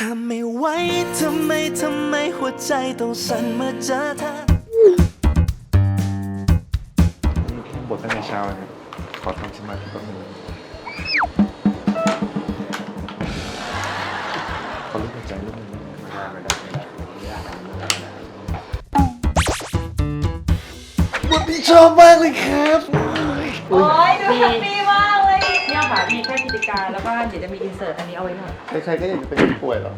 ห้ามไม่ไหวทำไม ทำไมหัวใจต้องสั่นเมื่อเจอเธอท่องบทตั้งแต่เช้าเลยครับขอทำสมาธิแป๊บนึงขอรู้หัวใจรูปหนึงไม่ได้ไม่ได้ไม่ได้บทนี้ชอบมากเลยครับ โอ้ยดูแฮปปี้ ค่ะมีแค่กิจการแล้วก็เดี๋ยวจะมีอินเสิร์ตอันนี้เอาไว้หน่อยใครๆก็อยากจะเป็นคนป่วยหรอ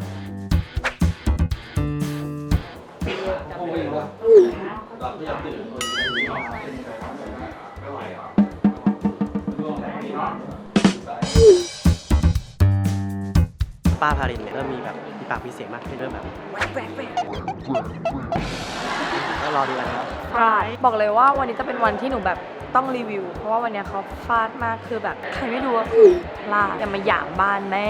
ป้าพารินเนี่ยเริ่มมีแบบมีปากมีเสียงมากขึ้นเริ่มแบบก็รอดูกันนะครับใช่บอกเลยว่าวันนี้จะเป็นวันที่หนูแบบ ต้องรีวิว เพราะว่าวันเนี้ยเขาฟาดมากคือแบบใครไม่ดูก็คือพลาดอย่ามาหยามบ้านแม่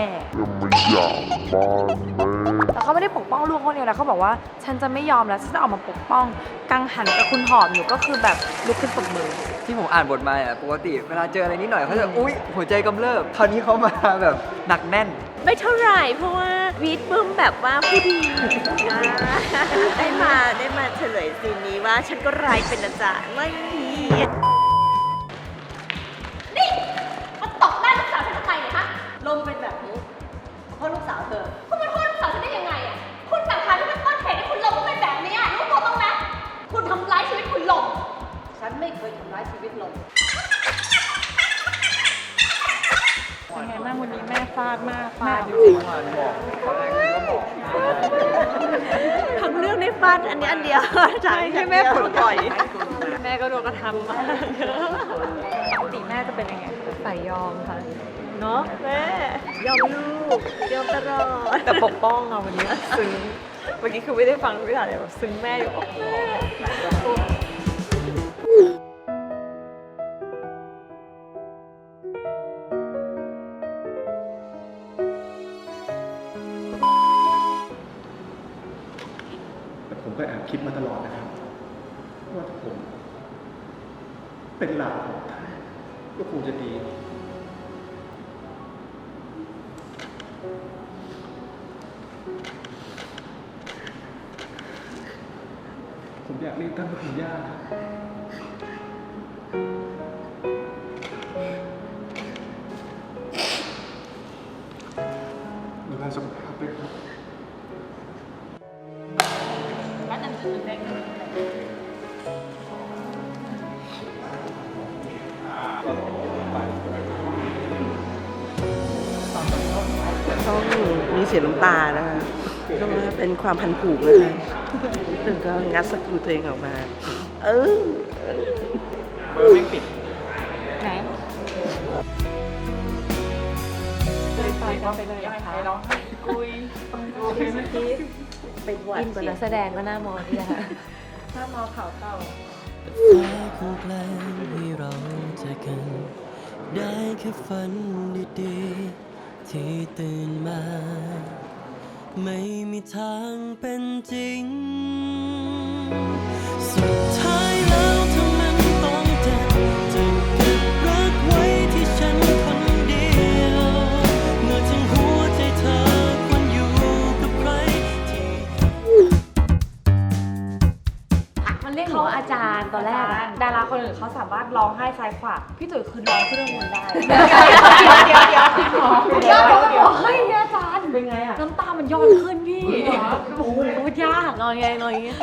แต่เขาไม่ได้ปกป้องลูกเขาเดียวนะเขาบอกว่า ฉันจะไม่ยอมแล้วฉันจะออกมาปกป้อง กังหันกับคุณหอมอยู่ก็คือแบบลุกขึ้นปรบมือที่ผมอ่านบทมาอะปกติเวลาเจออะไรนิดหน่อยเขาจะอุ๊ยหัวใจกำเริบคราวนี้เขามาแบบหนักแน่น ไม่เท่าไหร่เพราะว่าวีดบึ้มแบบว่าผู้ดีอ่าได้มาได้มาเฉลยซีนนี้ว่าฉันก็ร้ายเป็นนะจ๊ะไม่ดี วันนี้แม่ฟาดมากฟาดจจริริงงๆบอกตอนแรกก็บอกทั้งเรื่องในฟาดอันนี้อันเดียวใช่ให้แม่ปลดปล่อย แม่ก็โดนกระทำมากปกติแม่จะเป็นยังไงใส่ยอมค่ะ เนาะแม่ยอมลูกยอมตลอดแต่ปกป้องเราวันนี้ซึ้งเมื่อกี้คือไม่ได้ฟังไม่ได้เลยแบบซึ้งแม่อยู่ แต่ผมก็แอบคิดมาตลอดนะครับ ว่าถ้าผม เป็นหลานของท่านก็คงจะดีผมอยากเรียกท่านว่าคุณย่า ต้องมีเสียน้ำตานะคะเพราะว่าเป็นความพันผูกนะคะถึงก็งัดสกิลตัวเองออกมา เออเบอร์ไม่ปิดไหนไปกันไปเลยค่ะร้องไห้กุยเป็นหวัดอินกว่านักแสดงก็น่ามองที่นะคะถ้ามองเขาเต่าฟ้าคงไกลให้เราเจอกัน ได้แค่ฝันดีๆ ที่ตื่นมา ไม่มีทางเป็นจริง สุดท้าย คนอื่นเขาสามารถร้องไห้ซ้ายขวาพี่ตุ๋ยคือร้องขึ้นข้างบนได้เดี๋ยวเดี๋ยวเดี๋ยวเดี๋ยวเดี๋ยวเฮ้ยอาจารย์เป็นไงอะน้ำตามันย้อนขึ้นพี่โอ้โหยากนอนไงนอนอย่างเงี้ย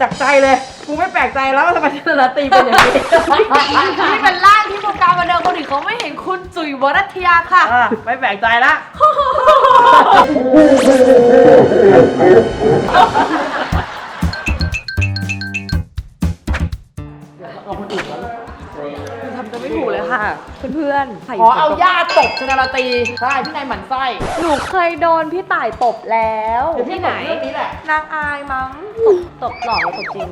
จากใจเลยกูไม่แปลกใจแล้วว่าทำไมชนตีเป็นอย่างนี้นี่เป็นร่างที่วงการบันเทิงคนอื่นเขาไม่เห็นคุณจุ๋ยวรัตยาค่ะอะไม่แปลกใจละ พื่อนๆใส่ขอเอาญาติตบชนาตีใช่พี่นายหมั่นไส้หนูเคยโดนพี่ต่ายตบแล้วเดี๋ยวพี่ที่ไหนตบเรื่องนี้แหละนางอายมั้งตบตบหล่อหรือตบจริง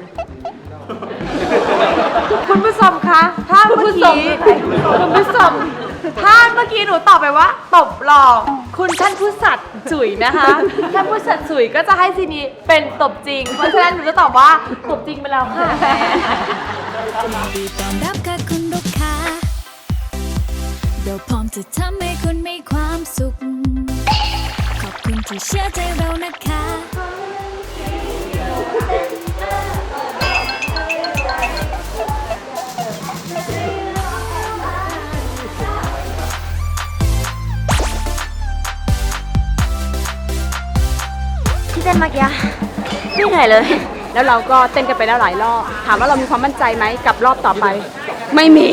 คุณผู้ชมคะถ้าเมื่อกี้คุณผู้ชมถ้าเมื่อกี้หนูตอบไปว่า ตบหลอก คุณท่านผู้สัตว์จุ๋ยนะคะท่านผู้สัตว์จุ๋ยก็จะให้ซีนี้เป็นตบจริง เพราะฉะนั้นหนูจะตอบว่าตบจริงไปแล้วค่ะ เราพร้อมจะทำให้คุณมีความสุข ขอบคุณที่เชื่อใจเรานะคะที่เต้นเมื่อกี้ไม่เหนื่อยเลย แล้วเราก็เต้นกันไปแล้วหลายรอบ ถามว่าเรามีความมั่นใจไหมกับรอบต่อไป ไม่มี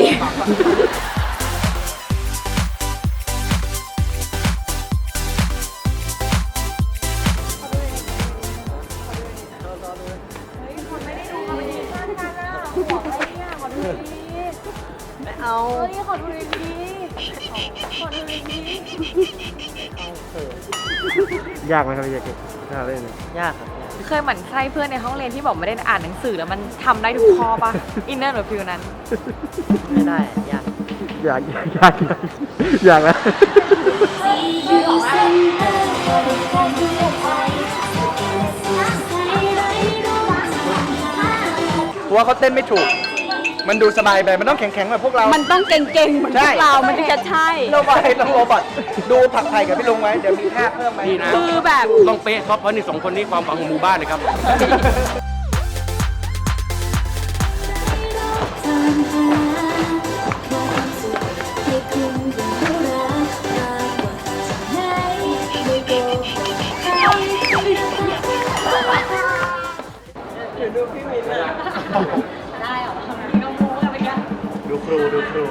เอายากไหมครับพี่แจ็คเก็ตน่าเล่นไหมยากครับเคยหมั่นไส้เพื่อนในห้องเรียนที่บอกไม่ได้อ่านหนังสือแล้วมันทำได้ทุกข้อปะอินเนอร์หรือฟิลนั้น ไม่ได้ยากยากยากยากยากแล้วเพราะ ว่าเขาเต้นไม่ถูก มันดูสบายไปมันต้องแข็งๆแบบพวกเรา มันต้องเก่งๆเหมือนพวกเรา มันถึงจะใช่ โรบอทต้องโรบอทดูผักไทยกับพี่ลุงไว้ เดี๋ยวมีท่าเพิ่มไหมคือแบบ ต้องเป๊ะเพราะเพราะนี่สองคนนี้ความหวังของหมู่บ้านเลยครับ ดูครูดูครู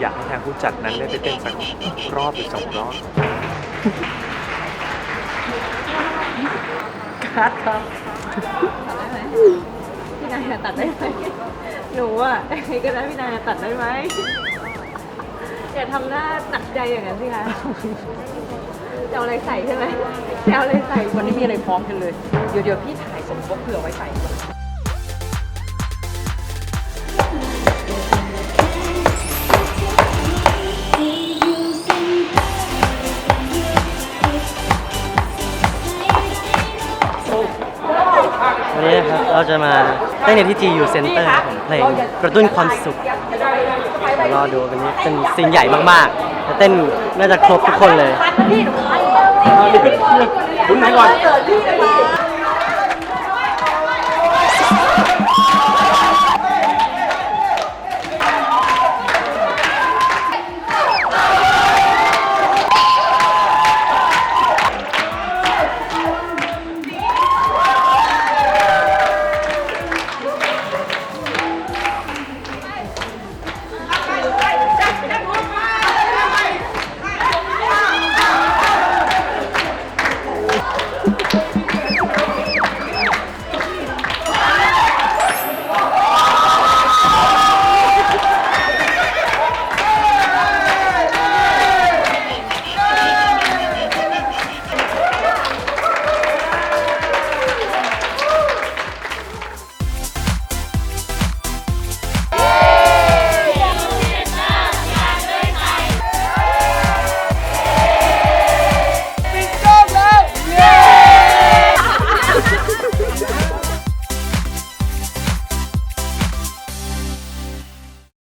อยากให้ทางผู้จัดนั้นได้ไปเต้นสักรอบหรือสองรอบ พี่นายตัดได้ไหมหนูอะใครก็ได้พี่นายตัดได้ไหมอย่าทำหน้าหนักใจอย่างนั้นสิคะจะเอาอะไรใส่ใช่ไหมจะเอาอะไรใส่วันนี้มีอะไรพร้อมกันเลย เดี๋ยวเดี๋ยวพี่ถ่ายสมทบเผื่อไว้ใส่ นี้นะครับเราจะมาเต้นในที่ GU Center ครับผมเพลงกระตุ้นความสุขเดี๋ยวรอดูวันนี้เป็นซีนใหญ่มากๆจะเต้นน่าจะครบทุกคนเลย คุณไหนก่อนเกิดพี่เลย